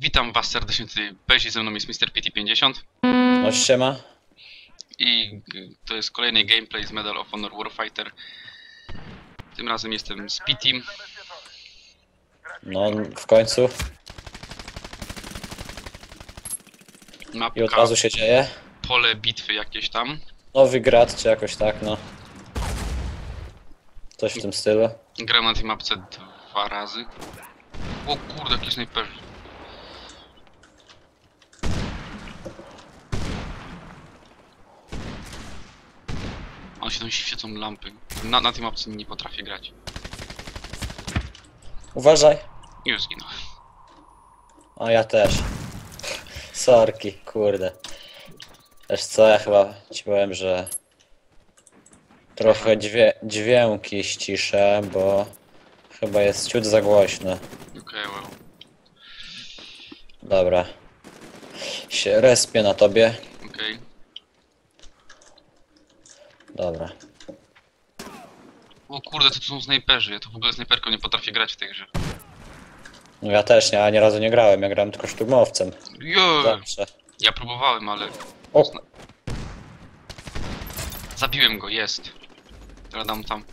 Witam was serdecznie tutaj Bezi, ze mną jest Mr. PT50 No siema. i y, to jest kolejny gameplay z Medal of Honor Warfighter. Tym razem jestem z PT. No w końcu. I od Mapka, razu się dzieje. pole bitwy jakieś tam. Nowy grad czy jakoś tak, no. Coś w tym stylu. Gram na tej mapce dwa razy. O kurde, jakie snajperzy. On się tam świecą lampy. Na, na tej mapce nie potrafię grać. Uważaj. Już zginąłem. O ja też. Sorki, kurde. Wiesz co, ja chyba ci powiem, że trochę dźwię dźwięki ściszę, bo chyba jest ciut za głośno. Okej, well. Dobra. Się respię na tobie. Okej. Dobra. O kurde, to tu są snajperzy. Ja to w ogóle snajperką nie potrafię grać w tej grze. No ja też nie, ja ani razu nie grałem, ja grałem tylko szturmowcem. Jo! Zawsze. Ja próbowałem, ale O, zabiłem go, jest. Teraz dam tam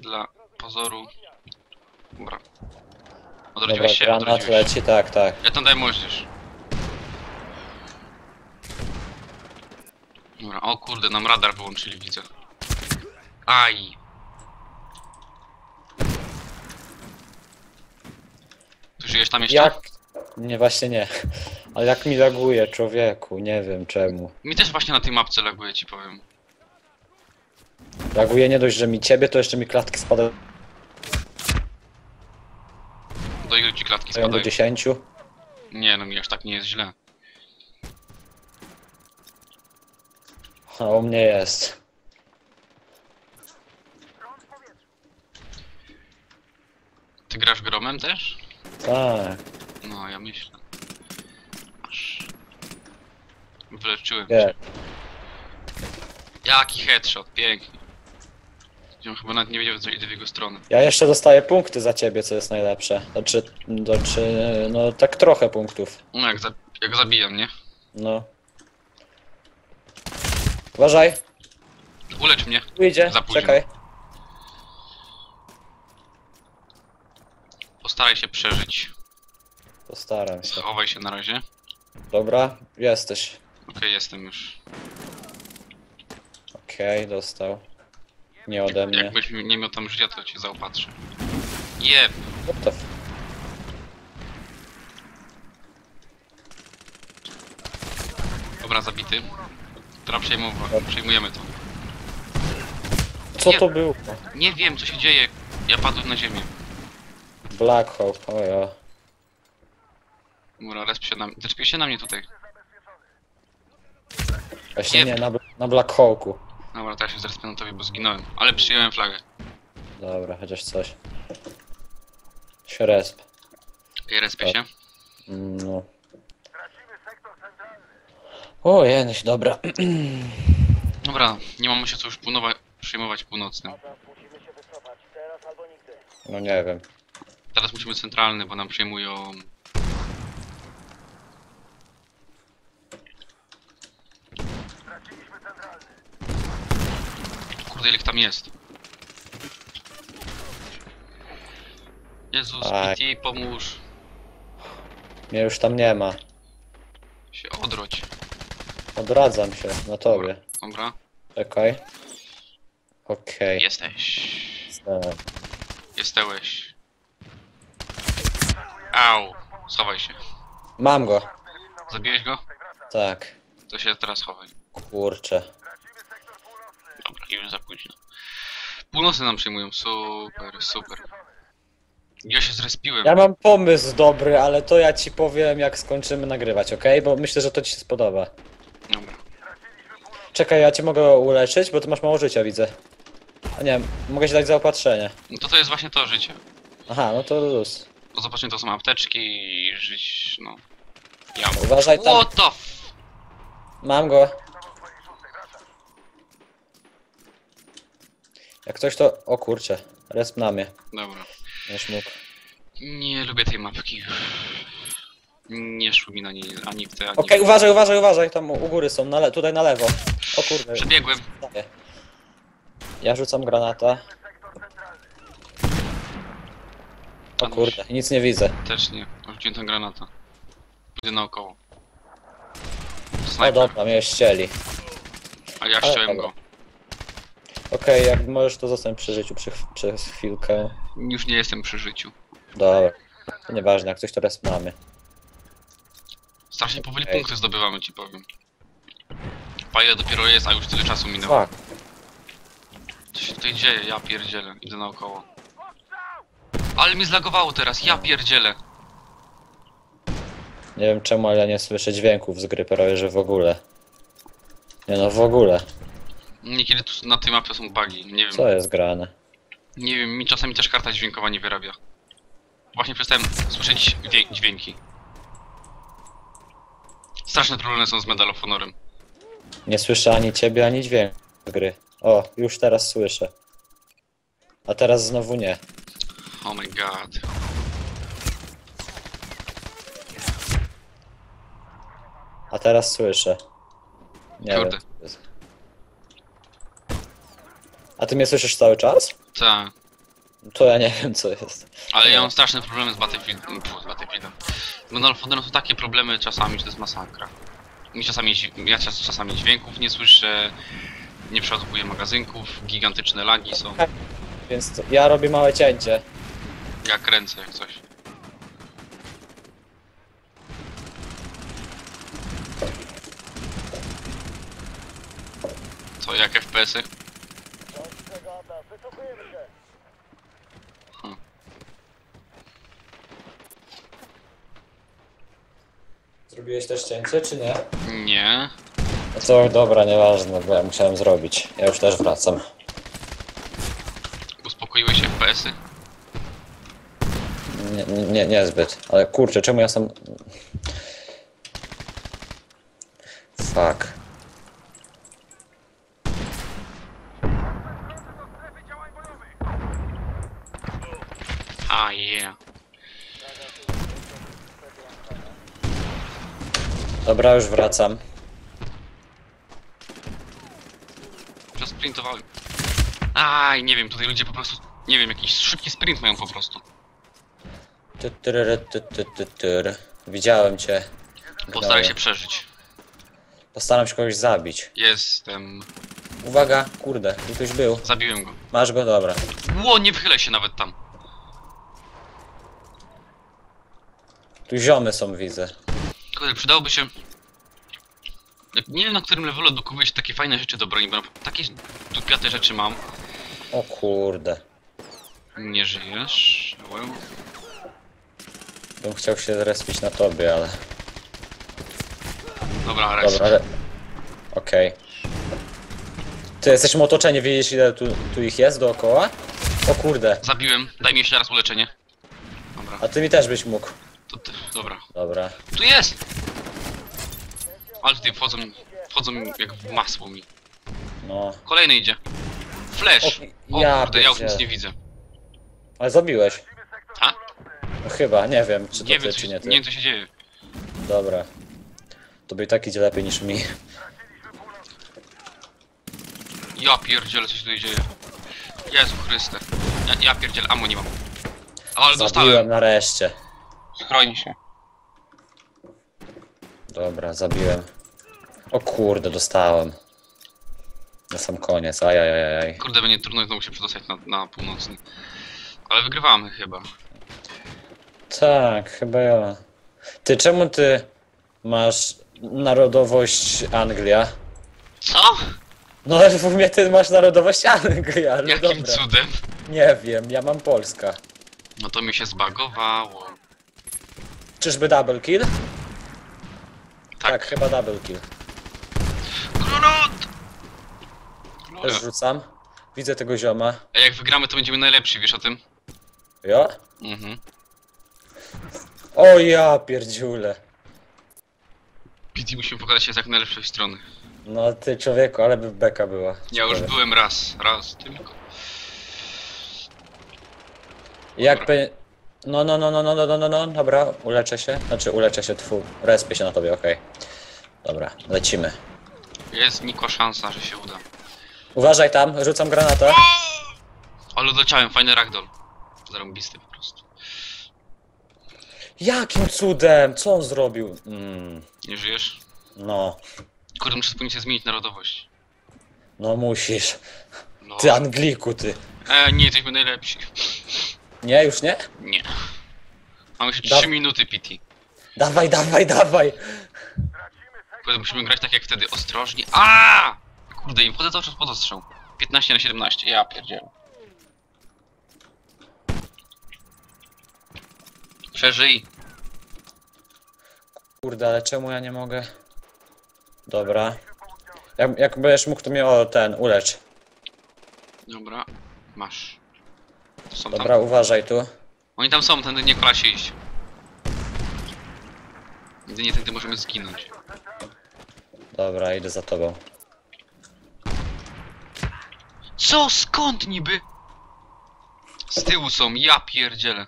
dla pozoru. Dobra. dobra, Odrodziłeś się, granat odrodziłeś się. leci, tak, tak. Ja tam daj możesz. Dobra, o kurde, nam radar wyłączyli, widzę. Aj. Tu żyjesz tam jeszcze? Jak? Nie, właśnie nie. Ale jak mi laguje, człowieku, nie wiem czemu. Mi też właśnie na tej mapce laguje, ci powiem. Laguje nie dość, że mi ciebie, to jeszcze mi klatki spadają Do ilu ci klatki do spadają? 10. Nie, no mi aż tak nie jest źle. A u mnie jest. Ty grasz gromem też? Tak, No, ja myślę. Aż... Wyleczyłem się. Jaki headshot, pięknie. On chyba nawet nie wiedział, że idę w jego stronę. Ja jeszcze dostaję punkty za ciebie, co jest najlepsze. Znaczy, znaczy, no tak trochę punktów. No jak, za, jak zabijam, nie? No. Uważaj, Ulecz mnie. tu idzie, czekaj. Postaraj się przeżyć. Postaram się. Schowaj się na razie. Dobra, jesteś. Okej, jestem już. Okej, dostał. Nie ode mnie. Jakbyś nie miał tam życia, to cię zaopatrzę. Jeb. What the f- Dobra, zabity. Teraz przejmowa- przejmujemy to. Co to było? Nie wiem, co się dzieje. Ja padłem na ziemię. Black Hole, o ja. Dobra, resp się na mnie. Się na mnie tutaj. Właśnie Nie. na, bl- na Black Hawku. Dobra, teraz się zrespię na tobie, bo zginąłem. Ale przyjąłem flagę. Dobra, chociaż coś. Się resp. Okej, respię się. Mm, No. O, jęś, dobra. Dobra, nie mamy się co już półnowa- przejmować północnym. No nie wiem. Teraz musimy centralny, bo nam przejmują... Kurde, ile ich tam jest. Jezus, Tak. PT, pomóż. Mnie już tam nie ma. Się odrodź. Odradzam się na tobie. Dobra, Czekaj. Okej. jesteś. Okay. Jestełeś. Au, schowaj się. Mam go. Zabiłeś go? Tak. To się teraz chowaj. Kurczę. Dobra, już za późno. Północy nam przyjmują, super, super. Ja się zrespiłem. Ja mam pomysł dobry, ale to ja ci powiem jak skończymy nagrywać, okej? Bo myślę, że to ci się spodoba. Dobra. Czekaj, ja cię mogę uleczyć, bo ty masz mało życia, widzę. A nie, mogę ci dać zaopatrzenie. No to to jest właśnie to życie. Aha, no to luz. Zobaczmy, to są apteczki i żyć, no. Ja. Uważaj tam. What the f... Mam go. Jak ktoś to... O kurczę. Resp na mnie. Dobra. Będziesz mógł. Nie lubię tej mapki. Nie szło mi na niej ani w te, ani... Okej, uważaj, uważaj, uważaj, tam u u góry są, na le tutaj na lewo. O kurde. Przebiegłem. Daję. Ja rzucam granata. O kurde, nic nie widzę. Też nie. Rzuciłem tę granatę. Pójdę naokoło. O Snajper, dobra, mnie ścieli. a ja ale dobra. go. Okej, jak możesz to zostań przy życiu przy, przez chwilkę. Już nie jestem przy życiu. Dobra. To nieważne, jak coś teraz mamy. Strasznie powoli punkty zdobywamy, ci powiem. Fajne dopiero jest, a już tyle czasu minęło. Fuck. Co się tutaj dzieje? Ja pierdzielę. Idę naokoło. Ale mnie zlagowało teraz, ja pierdzielę. Nie wiem czemu, ale ja nie słyszę dźwięków z gry prawie, że w ogóle. Nie no, w ogóle. Niekiedy tu na tej mapie są bugi, nie wiem. Co jest grane? Nie wiem, mi czasami też karta dźwiękowa nie wyrabia. Właśnie przestałem słyszeć dźwię- dźwięki. Straszne problemy są z Medal of Honorem. Nie słyszę ani ciebie, ani dźwięku z gry. O, już teraz słyszę. A teraz znowu nie. Oh my god. A teraz słyszę. Nie Kurde. wiem. A ty mnie słyszysz cały czas? Tak. To ja nie wiem co jest. Ale ja mam straszne problemy z Battlefieldem. Pfu, z Battlefieldem. Medal of są takie problemy czasami, że to jest masakra. Mi czasami, ja czas- czasami dźwięków nie słyszę, nie przeładowuję magazynków, gigantyczne lagi są. Więc ja robię małe cięcie. Ja kręcę jak coś. Co, jak FPS-y? Zrobiłeś też cięcie, czy nie? Nie. No to dobra, nieważne, bo ja musiałem zrobić. Ja już też wracam. Uspokoiły się FPS-y? Nie, nie, niezbyt. Ale kurczę, czemu ja sam... Fuck. A yeah. Dobra, już wracam. Przesprintowałem. Aj, nie wiem, tutaj ludzie po prostu, nie wiem, jakiś szybki sprint mają po prostu. Ty, tyry, ty, ty, ty, tyry. Widziałem cię. Postaraj się przeżyć. Postaram się kogoś zabić. Jestem... Uwaga, kurde, tu ktoś był. Zabiłem go. Masz go, dobra. Ło, nie wychylaj się nawet tam. Tu ziomy są, widzę. Kurde, przydałoby się... Jak Nie wiem na którym levelu dokupuje się takie fajne rzeczy do broni, bo na- takie dupiate rzeczy mam. O kurde. Nie żyjesz? Well. Bym chciał się zrespić na tobie, ale... Dobra. Dobra, ale... Okej. Ty, jesteśmy otoczeni, widzisz ile tu, tu ich jest dookoła? O kurde. Zabiłem, daj mi jeszcze raz uleczenie. Dobra, A ty mi też byś mógł. to ty, dobra. Dobra. Tu jest! Ale tutaj wchodzą, wchodzą jak w masło mi. No. Kolejny idzie. Flash! O, O ja kurde, ja już nic pierdzielę. nie widzę. Ale zabiłeś. A? Chyba, nie wiem, czy to Nie ty, wiem, czy nie ty. nie wiem co się dzieje. Dobra. Tobie i tak idzie lepiej niż mi. Ja pierdzielę, co się tutaj dzieje. Jezu Chryste. Ja, ja pierdzielę, amo nie mam. Ale Zabiłem dostałem. nareszcie. Schroń się. Dobra, zabiłem. O kurde, dostałem. Na sam koniec, ajajajaj. Kurde, będzie trudno znowu się przedostać na, na północny. Ale wygrywamy chyba. Tak, chyba ja. Ty, czemu ty masz narodowość Anglia? Co? No, w sumie ty masz narodowość Anglia, ale Jakim dobra. cudem? Nie wiem, ja mam Polska. No to mi się zbagowało. Czyżby double kill? Tak, Tak. chyba double kill. Granat! Też rzucam. Widzę tego zioma. A jak wygramy, to będziemy najlepsi, wiesz o tym? Ja? Mhm. O ja pierdziule. PT musimy pokazać się z jak najlepszej strony. No ty człowieku, ale by beka była. Ja już Ciekawe. byłem raz, raz tylko. Jak Dobra. pe... No, no, no, no, no, no, no, no, no, dobra, uleczę się. Znaczy, uleczę się, tfu, respię się na tobie, okej. Dobra, lecimy. Jest nikła szansa, że się uda. Uważaj tam, rzucam granatę. Ale doleciałem, fajny ragdoll. Zarąbisty po prostu. Jakim cudem? Co on zrobił? Mm, Nie żyjesz? no, Kurde, muszę się zmienić narodowość. no musisz. No. Ty Angliku, ty. E, nie jesteśmy najlepsi. Nie, już nie? Nie. Mamy jeszcze Da- 3 minuty, PT. Dawaj, dawaj, dawaj. Kurde, musimy grać tak jak wtedy, ostrożnie. A! Kurde, im wchodzę cały czas pod ostrzał. 15 na 17, ja pierdzielę. Przeżyj. Kurde, ale czemu ja nie mogę? Dobra. Jak, jak będziesz mógł, to mnie o ten, ulecz. Dobra, masz. To są Dobra, tam. uważaj tu. Oni tam są, tędy nie kola się iść. Jedynie tędy możemy zginąć. Dobra, idę za tobą. Co? Skąd niby? Z tyłu są, ja pierdzielę.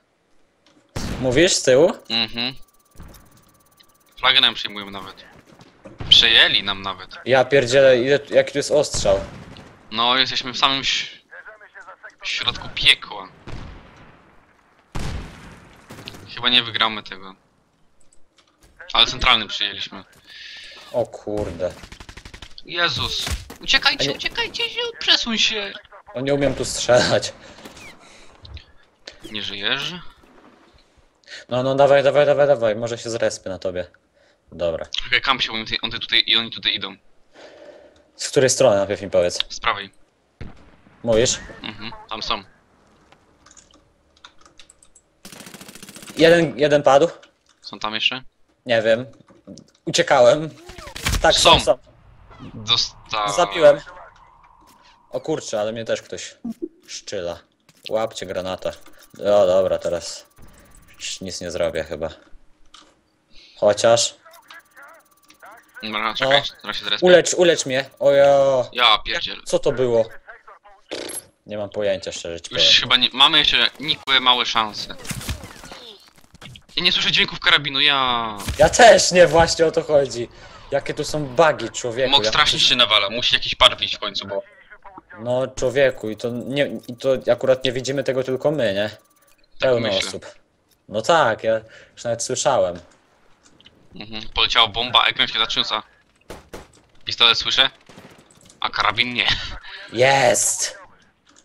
Mówisz z tyłu? Mhm. Flagę nam przyjmują nawet. Przejęli nam nawet. Ja pierdzielę, ile, jaki tu jest ostrzał. No, jesteśmy w samym ś- środku piekła. Chyba nie wygramy tego. Ale centralny przyjęliśmy. O kurde. Jezus. Uciekajcie, A nie- uciekajcie się, przesuń się. O, nie umiem tu strzelać. Nie żyjesz? No, no, dawaj, dawaj, dawaj, dawaj. Może się zrespię na tobie. Dobra. Okej, kamp się, bo oni oni tutaj, i oni tutaj idą. Z której strony najpierw mi powiedz? Z prawej. Mówisz? Mhm, tam są. Jeden, jeden padł? Są tam jeszcze? Nie wiem. Uciekałem. Tak, są, Są. są. Dosta... Zabiłem. O kurczę, ale mnie też ktoś szczyla. Łapcie granata. O dobra, teraz już nic nie zrobię chyba. Chociaż. Dobra, czekaj, zaraz się zrespię. Ulecz, ulecz mnie. Ojo. Ja pierdziel. Co to było? Nie mam pojęcia szczerze ci Już powiem. chyba nie... Mamy jeszcze nikłe małe szanse. Ja nie słyszę dźwięków karabinu, ja... Ja też nie właśnie o to chodzi. Jakie tu są bugi, człowieku. Mok Ja- strasznie się nawala, musi jakiś par wyjść w końcu, bo... No człowieku, i to nie, i to akurat nie widzimy tego tylko my, nie? Pełno myślę. osób. No tak, ja już nawet słyszałem. Mhm. Poleciała bomba, ekran się zatrząsa. Pistolet słyszę, a karabin nie. Jest!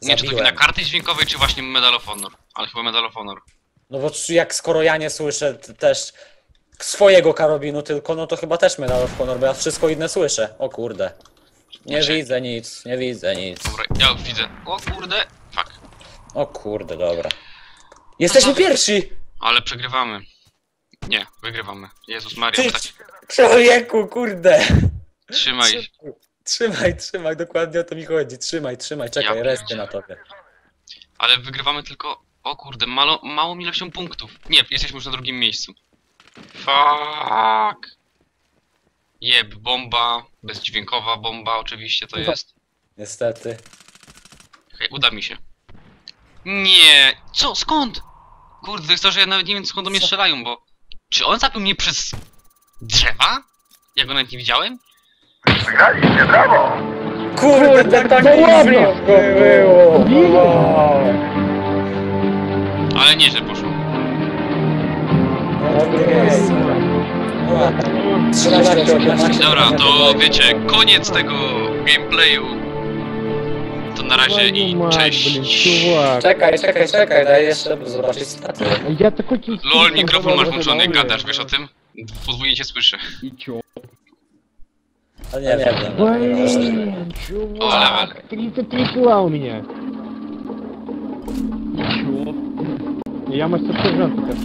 Nie czy to Zabiłem. wina karty dźwiękowej, czy właśnie Medal of Honor. Ale chyba Medal of Honor. No bo czy- jak skoro ja nie słyszę t- też swojego karabinu tylko, no to chyba też Medal of Honor, bo ja wszystko inne słyszę. O kurde. Nie Znaczy- widzę nic, nie widzę nic. Dobra, ja już widzę. O kurde, fuck. O kurde, dobra. Jesteśmy pierwsi! Ale przegrywamy. Nie, wygrywamy. Jezus Maria, Ty, tak. człowieku, kurde! Trzymaj. Trzymaj, trzymaj, dokładnie o to mi chodzi. Trzymaj, trzymaj, czekaj, Ja resztę na tobie. Ale wygrywamy tylko... O kurde, malo, małą ilością punktów. Nie, jesteśmy już na drugim miejscu. Fuck. Jeb, bomba. Bezdźwiękowa bomba oczywiście to jest. Niestety. Okej, uda mi się. Nie! Co? Skąd? Kurde, to jest to, że ja nawet nie wiem skąd do mnie strzelają, bo... Czy on zabił mnie przez... drzewa? Ja go nawet nie widziałem? Kurde, tak blisko było! Ale nie, że poszło. Trzymaj się, 18. Dobra, to wiecie, koniec tego gameplayu To na razie i Твою мать, cześć. блин, чувак. Czekaj, czekaj, czekaj, daj jeszcze zobaczyć staty. Я такой тихий. LOL, там mikrofon masz продолжаю włączony, говорить. gadasz, wiesz o tym? Podwójnie cię słyszę. И чё? Ale nie wiem. Блин, О, чувак, 33 кила у меня. И чё? Я мастер-сержант теперь.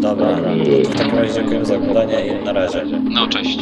Dobra, no to w takim razie dziękuję za oglądanie i na razie. No, cześć.